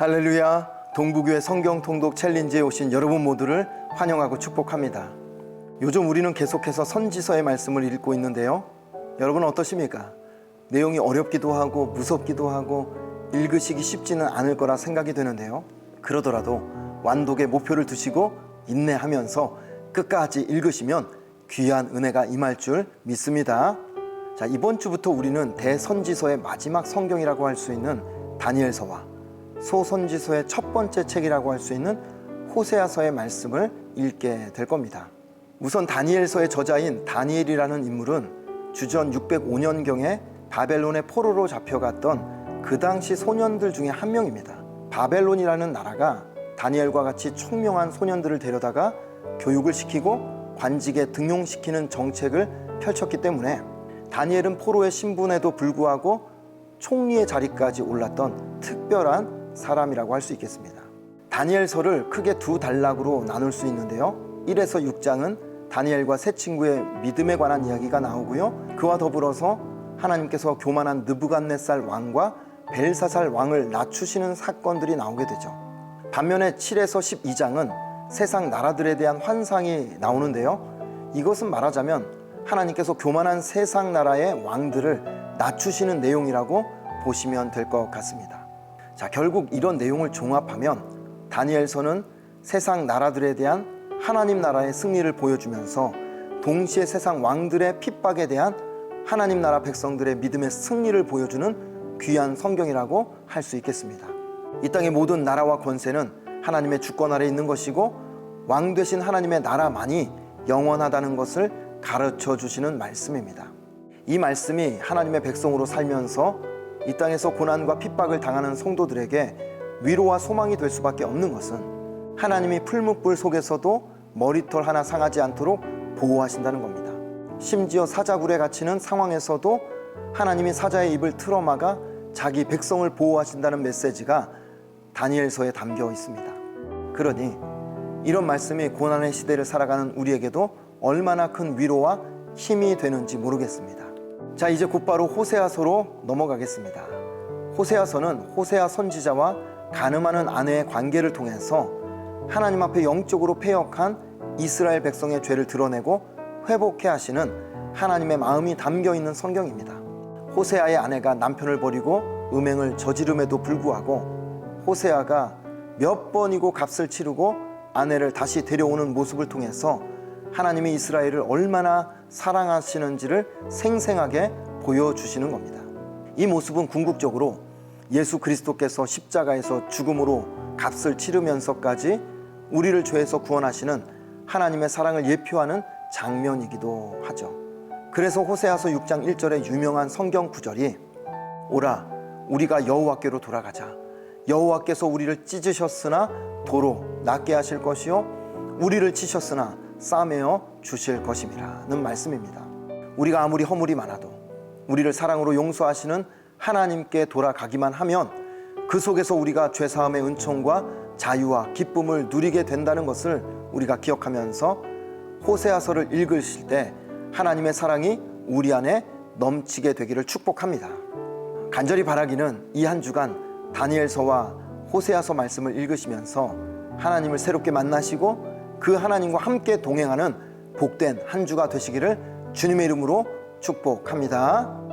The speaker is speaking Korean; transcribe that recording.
할렐루야 동부교회 성경 통독 챌린지에 오신 여러분 모두를 환영하고 축복합니다. 요즘 우리는 계속해서 선지서의 말씀을 읽고 있는데요. 여러분 어떠십니까? 내용이 어렵기도 하고 무섭기도 하고 읽으시기 쉽지는 않을 거라 생각이 되는데요. 그러더라도 완독의 목표를 두시고 인내하면서 끝까지 읽으시면 귀한 은혜가 임할 줄 믿습니다. 자, 이번 주부터 우리는 대선지서의 마지막 성경이라고 할 수 있는 다니엘서와 소선지서의 첫 번째 책이라고 할 수 있는 호세아서의 말씀을 읽게 될 겁니다. 우선 다니엘서의 저자인 다니엘이라는 인물은 주전 605년경에 바벨론의 포로로 잡혀갔던 그 당시 소년들 중에 한 명입니다. 바벨론이라는 나라가 다니엘과 같이 총명한 소년들을 데려다가 교육을 시키고 관직에 등용시키는 정책을 펼쳤기 때문에 다니엘은 포로의 신분에도 불구하고 총리의 자리까지 올랐던 특별한 사람이라고 할 수 있겠습니다. 다니엘서를 크게 두 단락으로 나눌 수 있는데요. 1에서 6장은 다니엘과 세 친구의 믿음에 관한 이야기가 나오고요. 그와 더불어서 하나님께서 교만한 느부갓네살 왕과 벨사살 왕을 낮추시는 사건들이 나오게 되죠. 반면에 7에서 12장은 세상 나라들에 대한 환상이 나오는데요. 이것은 말하자면 하나님께서 교만한 세상 나라의 왕들을 낮추시는 내용이라고 보시면 될 것 같습니다. 자, 결국 이런 내용을 종합하면 다니엘서는 세상 나라들에 대한 하나님 나라의 승리를 보여주면서 동시에 세상 왕들의 핍박에 대한 하나님 나라 백성들의 믿음의 승리를 보여주는 귀한 성경이라고 할 수 있겠습니다. 이 땅의 모든 나라와 권세는 하나님의 주권 아래 있는 것이고 왕 되신 하나님의 나라만이 영원하다는 것을 가르쳐 주시는 말씀입니다. 이 말씀이 하나님의 백성으로 살면서 이 땅에서 고난과 핍박을 당하는 성도들에게 위로와 소망이 될 수밖에 없는 것은 하나님이 풀무불 속에서도 머리털 하나 상하지 않도록 보호하신다는 겁니다. 심지어 사자굴에 갇히는 상황에서도 하나님이 사자의 입을 틀어막아 자기 백성을 보호하신다는 메시지가 다니엘서에 담겨 있습니다. 그러니 이런 말씀이 고난의 시대를 살아가는 우리에게도 얼마나 큰 위로와 힘이 되는지 모르겠습니다. 자, 이제 곧바로 호세아서로 넘어가겠습니다. 호세아서는 호세아 선지자와 가늠하는 아내의 관계를 통해서 하나님 앞에 영적으로 패역한 이스라엘 백성의 죄를 드러내고 회복해 하시는 하나님의 마음이 담겨 있는 성경입니다. 호세아의 아내가 남편을 버리고 음행을 저지름에도 불구하고 호세아가 몇 번이고 값을 치르고 아내를 다시 데려오는 모습을 통해서 하나님이 이스라엘을 얼마나 사랑하시는지를 생생하게 보여주시는 겁니다. 이 모습은 궁극적으로 예수 그리스도께서 십자가에서 죽음으로 값을 치르면서까지 우리를 죄에서 구원하시는 하나님의 사랑을 예표하는 장면이기도 하죠. 그래서 호세아서 6장 1절의 유명한 성경 구절이 오라 우리가 여호와께로 돌아가자 여호와께서 우리를 찢으셨으나 도로 낫게 하실 것이요 우리를 치셨으나 싸매어 주실 것임이라는 말씀입니다. 우리가 아무리 허물이 많아도 우리를 사랑으로 용서하시는 하나님께 돌아가기만 하면 그 속에서 우리가 죄 사함의 은총과 자유와 기쁨을 누리게 된다는 것을 우리가 기억하면서 호세아서를 읽으실 때 하나님의 사랑이 우리 안에 넘치게 되기를 축복합니다. 간절히 바라기는 이 한 주간 다니엘서와 호세아서 말씀을 읽으시면서 하나님을 새롭게 만나시고 그 하나님과 함께 동행하는 복된 한 주가 되시기를 주님의 이름으로 축복합니다.